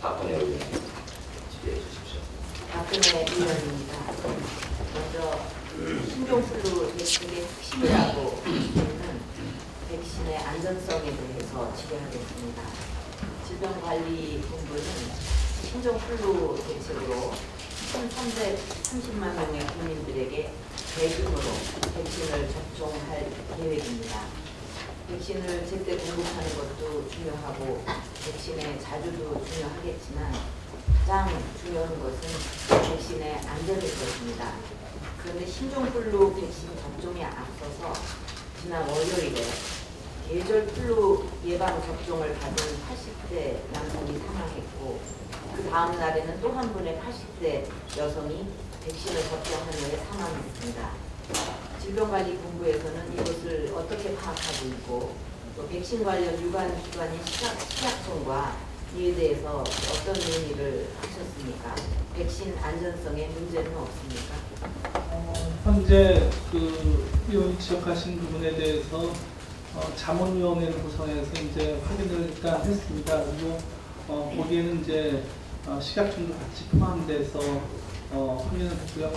박근혜 의원님 지휘해 주십시오. 박근혜 의원입니다. 먼저 신종플루 백신의 핵심이라고 보는 백신의 안전성에 대해서 질의하겠습니다. 질병관리본부는 신종플루 대책으로 1,330만 명의 국민들에게 대규모로 백신을 접종할 계획입니다. 백신을 제때 공급하는 것도 중요하고 백신의 자주도 중요하겠지만 가장 중요한 것은 백신의 안전일 것입니다. 그런데 신종플루 백신 접종에 앞서서 지난 월요일에 계절플루 예방 접종을 받은 80대 남성이 사망했고 그 다음 날에는 또 한 분의 80대 여성이 백신을 접종한 후에 사망했습니다. 질병관리본부에서는 이것을 어떻게 파악하고 있고 또 백신 관련 유관 기관인 시각, 식약청과 이에 대해서 어떤 논의를 하셨습니까? 백신 안전성에 문제는 없습니까? 어, 현재 그 의원이 지적하신 부분에 대해서 어, 자문위원회를 구성해서 이제 확인을 일단 했습니다. 그리고 어, 거기에는 이제 어, 식약청도 같이 포함돼서 어, 확인을 했고요.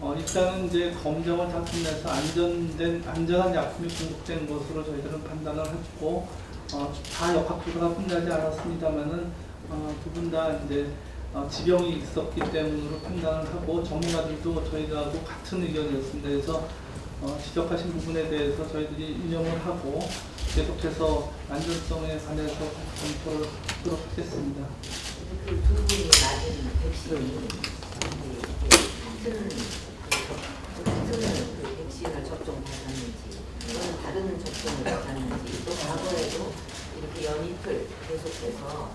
어, 일단은 이제 검정을 다 끝내서 안전된 안전한 약품이 공급된 것으로 저희들은 판단을 했고 어, 다 역학조사가 끝나지 않았습니다만은 어, 두분 다 이제 어, 지병이 있었기 때문으로 판단을 하고 전문가들도 저희들하고 같은 의견이었습니다. 그래서 어, 지적하신 부분에 대해서 저희들이 인용을 하고 계속해서 안전성에 관해서 검토를 하도록 하겠습니다. 그 두 분이 맞은 백신이 이게 같은 그 백신을 접종 받았는지 또는 다른 접종을 받았는지 또 과거에도 이렇게 연이틀 계속해서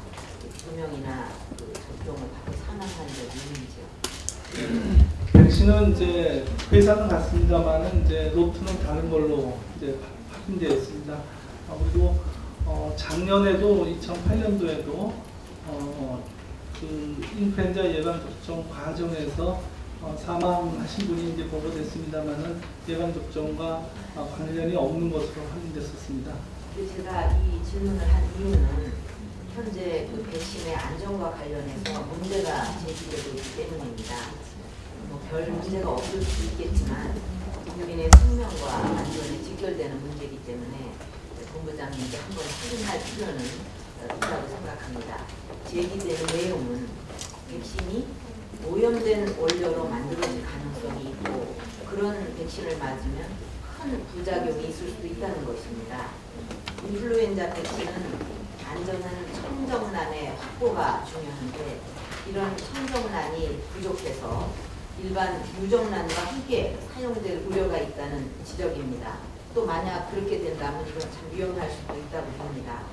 두 명이나 그 접종을 받고 사망한 적이 있는지요? 백신은 이제 회사는 같습니다만은 이제 로트는 다른 걸로 이제 확인되었습니다. 어, 그리고 어, 작년에도 2008년도에도 어, 그 인플루엔자 예방 접종 과정에서 어, 사망하신 분이 이제 보고됐습니다만은 예방 접종과 어, 관련이 없는 것으로 확인됐었습니다. 제가 이 질문을 한 이유는 현재 그 백신의 안전과 관련해서 문제가 제기되고 있기 때문입니다. 뭐 별 문제가 없을 수 있겠지만 국민의 생명과 안전에 직결되는 문제이기 때문에 본부장님께 한번 확인할 필요는 있다고 생각합니다. 제기되는 내용은 오염된 원료로 만들어질 가능성이 있고 그런 백신을 맞으면 큰 부작용이 있을 수도 있다는 것입니다. 인플루엔자 백신은 안전한 청정란의 확보가 중요한데 이런 청정란이 부족해서 일반 유정란과 함께 사용될 우려가 있다는 지적입니다. 또 만약 그렇게 된다면 이건 참 위험할 수도 있다고 봅니다.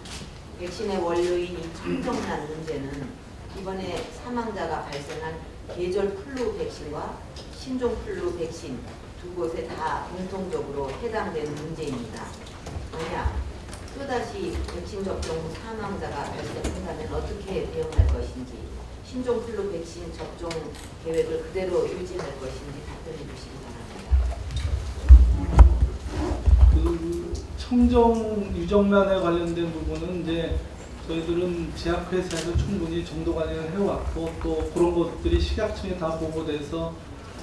백신의 원료인 이 청정란 문제는 이번에 사망자가 발생한 계절 플루 백신과 신종 플루 백신 두 곳에 다 공통적으로 해당되는 문제입니다. 만약 또다시 백신 접종 후 사망자가 발생한다면 어떻게 대응할 것인지 신종 플루 백신 접종 계획을 그대로 유지할 것인지 답변해 주시기 바랍니다. 그 청정 유정란에 관련된 부분은 이제 저희들은 제약회사에서 충분히 정도 관리를 해왔고 또 그런 것들이 식약청에 다 보고돼서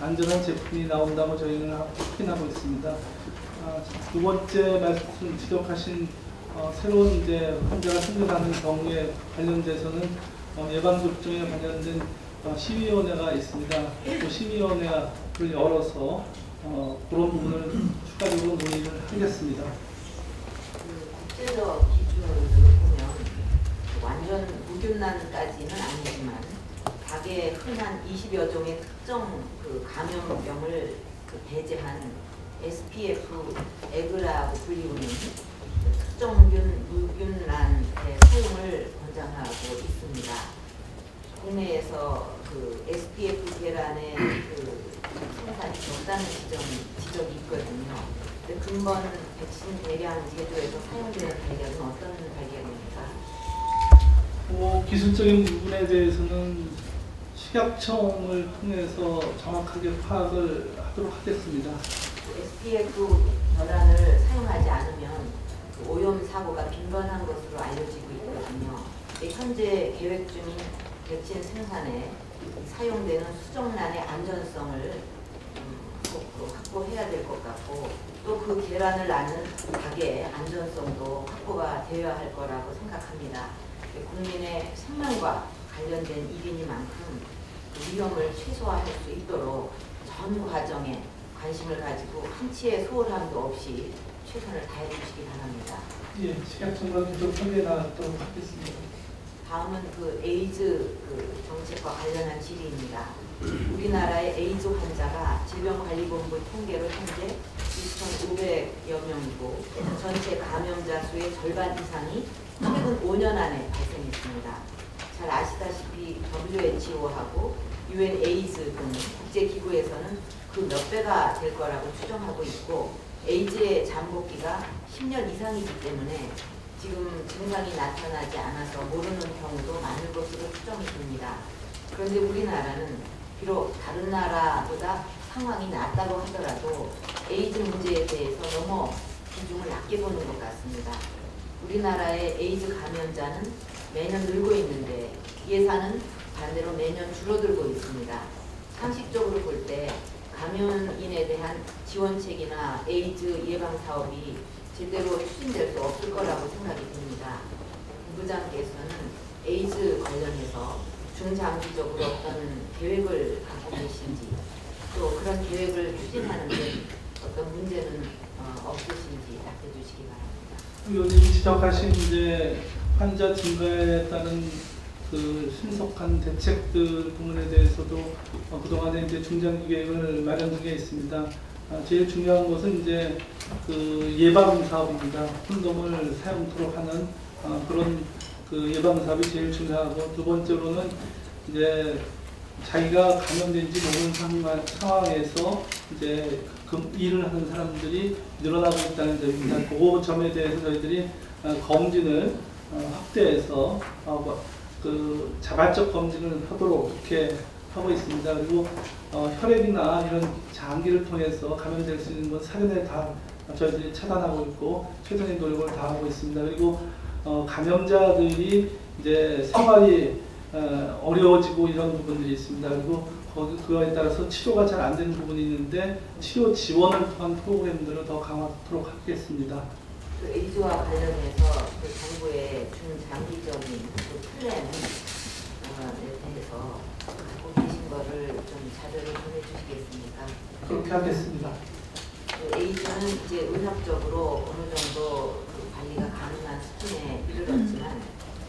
안전한 제품이 나온다고 저희는 확인하고 있습니다. 아, 두 번째 말씀 지적하신 어, 새로운 이제 환자가 생겨나는 경우에 관련돼서는 어, 예방접종에 관련된 어, 심의위원회가 있습니다. 그 심의위원회를 열어서 어, 그런 부분을 추가적으로 논의를 하겠습니다. 그 국제적 기준으로 보면 완전 무균난까지는 아니지만 닭의 흔한 20여 종의 특정 그 감염병을 그 배제한 SPF 에그라고 불리우는 특정균 무균란의 사용을 권장하고 있습니다. 국내에서 그 SPF 계란의 그 생산이 적다는 지점이 지적이 있거든요. 근본 백신 대량 제조에서 사용되는 달걀은 어떤 달걀입니까? 뭐 기술적인 부분에 대해서는 식약청을 통해서 정확하게 파악을 하도록 하겠습니다. SPF 결란을 사용하지 않으면 그 오염 사고가 빈번한 것으로 알려지고 있거든요. 현재 계획 중인 백신 생산에 사용되는 수정란의 안전성을 음, 꼭 확보해야 될 것 같고 또 그 계란을 낳는 닭의 안전성도 확보가 되어야 할 거라고 생각합니다. 국민의 생명과 관련된 일이니만큼 그 위험을 최소화할 수 있도록 전 과정에 관심을 가지고 한치의 소홀함도 없이 최선을 다해 주시기 바랍니다. 예, 식약청과 협의해 나가도록 하겠습니다. 다음은 그 에이즈 그 정책과 관련한 질의입니다. 우리나라의 에이즈 환자가 질병관리본부 통계로 현재 2,500여 명이고 전체 감염자 수의 절반 이상이 최근 5년 안에 발생했습니다. 잘 아시다시피 WHO하고 UN 에이즈 등 국제기구에서는 그 몇 배가 될 거라고 추정하고 있고 에이즈의 잠복기가 10년 이상이기 때문에 지금 증상이 나타나지 않아서 모르는 경우도 많을 것으로 추정이 됩니다. 그런데 우리나라는 비록 다른 나라보다 상황이 낫다고 하더라도 에이즈 문제에 대해서 너무 비중을 낮게 보는 것 같습니다. 우리나라의 에이즈 감염자는 매년 늘고 있는데 예산은 반대로 매년 줄어들고 있습니다. 상식적으로 볼 때 감염인에 대한 지원책이나 에이즈 예방 사업이 제대로 추진될 수 없을 거라고 생각이 듭니다. 부부장께서는 에이즈 관련해서 중장기적으로 어떤 계획을 갖고 계신지 또 그런 계획을 추진하는데 어떤 문제는 어, 없으신지 답해 주시기 바랍니다. 의원님 지적하신 이제 환자 증가에 따른 그 신속한 대책들 부분에 대해서도 어, 그동안에 이제 중장기 계획을 마련 중에 있습니다. 아, 제일 중요한 것은 이제 그 예방 사업입니다. 콘돔을 사용토록 하는 어, 그런 그 예방 사업이 제일 중요하고 두 번째로는 이제 자기가 감염된지 모르는 상황, 상황에서 이제 그 일을 하는 사람들이 늘어나고 있다는 점입니다. 그 점에 대해서 저희들이 어, 검진을 어, 확대해서 어, 뭐, 그 자발적 검진을 하도록 이렇게 하고 있습니다. 그리고 어, 혈액이나 이런 장기를 통해서 감염될 수 있는 건 사전에 다 저희들이 차단하고 있고 최선의 노력을 다하고 있습니다. 그리고 어, 감염자들이 이제 생활이 어, 어려워지고 이런 부분들이 있습니다. 그리고 그거에 따라서 치료가 잘 안 되는 부분이 있는데 치료 지원을 통한 프로그램들을 더 강화하도록 하겠습니다. 그 에이즈와 관련해서 그 정부의 중장기적인 그 플랜에 대해서 갖고 계신 거를 좀 자료를 보내주시겠습니까? 그렇게 하겠습니다. 그 에이즈는 이제 의학적으로 어느 정도 그 관리가 가능한 수준에 이르렀지만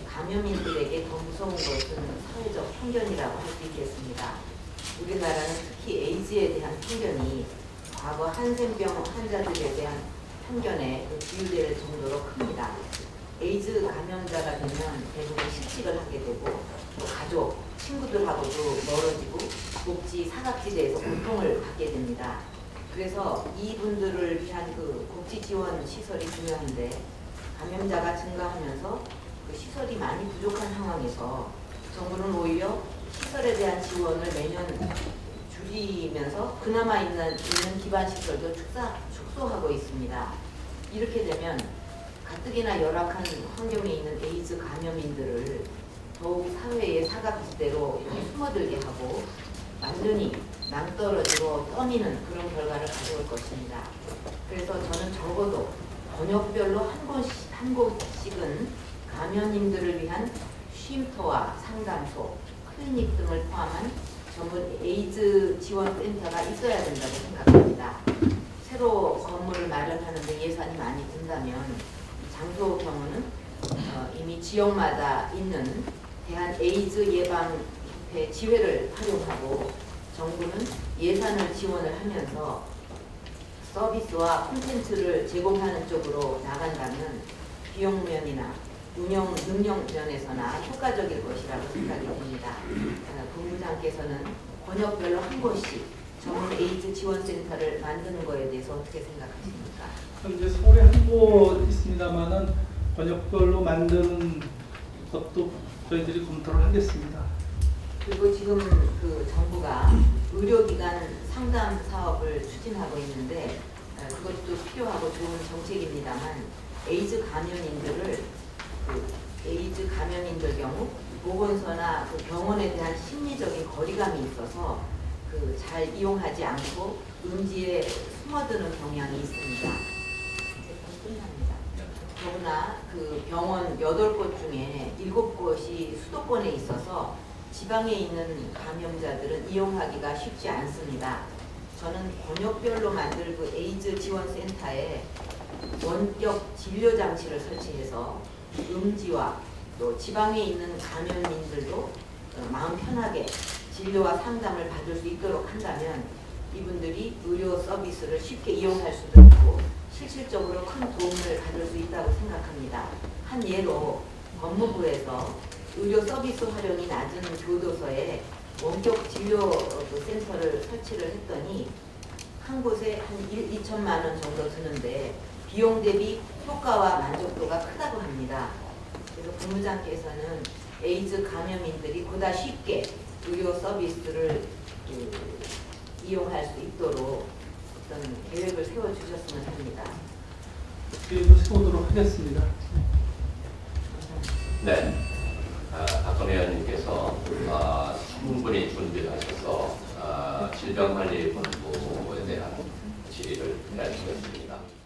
감염인들에게 더 무서운 것은 사회적 편견이라고 할 수 있겠습니다. 우리나라는 특히 에이즈에 대한 편견이 과거 한센병 환자들에 대한 편견에 그 비유될 정도로 큽니다. 에이즈 감염자가 되면 대부분 실직을 하게 되고 또 가족, 친구들하고도 멀어지고 복지 사각지대에서 고통을 받게 됩니다. 그래서 이분들을 위한 그 복지 지원 시설이 중요한데 감염자가 증가하면서 그 시설이 많이 부족한 상황에서 정부는 오히려 시설에 대한 지원을 매년 줄이면서 그나마 있는, 있는 기반 시설도 축사, 축소하고 있습니다. 이렇게 되면 가뜩이나 열악한 환경에 있는 에이즈 감염인들을 더욱 사회의 사각지대로 숨어들게 하고 완전히 낭떠러지로 떠미는 그런 결과를 가져올 것입니다. 그래서 저는 적어도 번역별로 한 곳, 한 곳씩은 감염인들을 위한 쉼터와 상담소, 클리닉 등을 포함한 전문 에이즈 지원 센터가 있어야 된다고 생각합니다. 새로 건물을 마련하는 데 예산이 많이 든다면 장소 경우는 어, 이미 지역마다 있는 대한 에이즈 예방 협회 지회를 활용하고 정부는 예산을 지원을 하면서 서비스와 콘텐츠를 제공하는 쪽으로 나간다면 비용 면이나 운영 능력 면에서나 효과적일 것이라고 생각이 듭니다. 어, 본부장께서는 권역별로 한 곳씩 전문 에이즈 지원센터를 만드는 거에 대해서 어떻게 생각하십니까? 현재 서울에 한 곳 있습니다만은 번역별로 만드는 것도 저희들이 검토를 하겠습니다. 그리고 지금 그 정부가 의료기관 상담 사업을 추진하고 있는데 어, 그것도 필요하고 좋은 정책입니다만 에이즈 감염인들을 그 에이즈 감염인들 경우 보건소나 그 병원에 대한 심리적인 거리감이 있어서 그 잘 이용하지 않고 음지에 숨어드는 경향이 있습니다. 끝납니다. 더구나 그 병원 8곳 중에 7곳이 수도권에 있어서 지방에 있는 감염자들은 이용하기가 쉽지 않습니다. 저는 권역별로 만들 그 에이즈 지원센터에 원격 진료 장치를 설치해서 음지와 또 지방에 있는 감염민들도 어, 마음 편하게 진료와 상담을 받을 수 있도록 한다면 이분들이 의료 서비스를 쉽게 이용할 수도 있고 실질적으로 큰 도움을 받을 수 있다고 생각합니다. 한 예로 법무부에서 의료 서비스 활용이 낮은 교도소에 원격 진료 어, 그 센터를 설치를 했더니 한 곳에 한 1, 2천만 원 정도 드는데 비용 대비 효과와 만족도가 크다고 합니다. 그래서 국무장께서는 에이즈 감염인들이 보다 쉽게 의료 서비스를 그, 이용할 수 있도록 어떤 계획을 세워주셨으면 합니다. 계획을 세우도록 하겠습니다. 네. 아, 박건 의원님께서 아, 충분히 준비하셔서 아, 질병관리본부에 대한 질의를 해주셨습니다.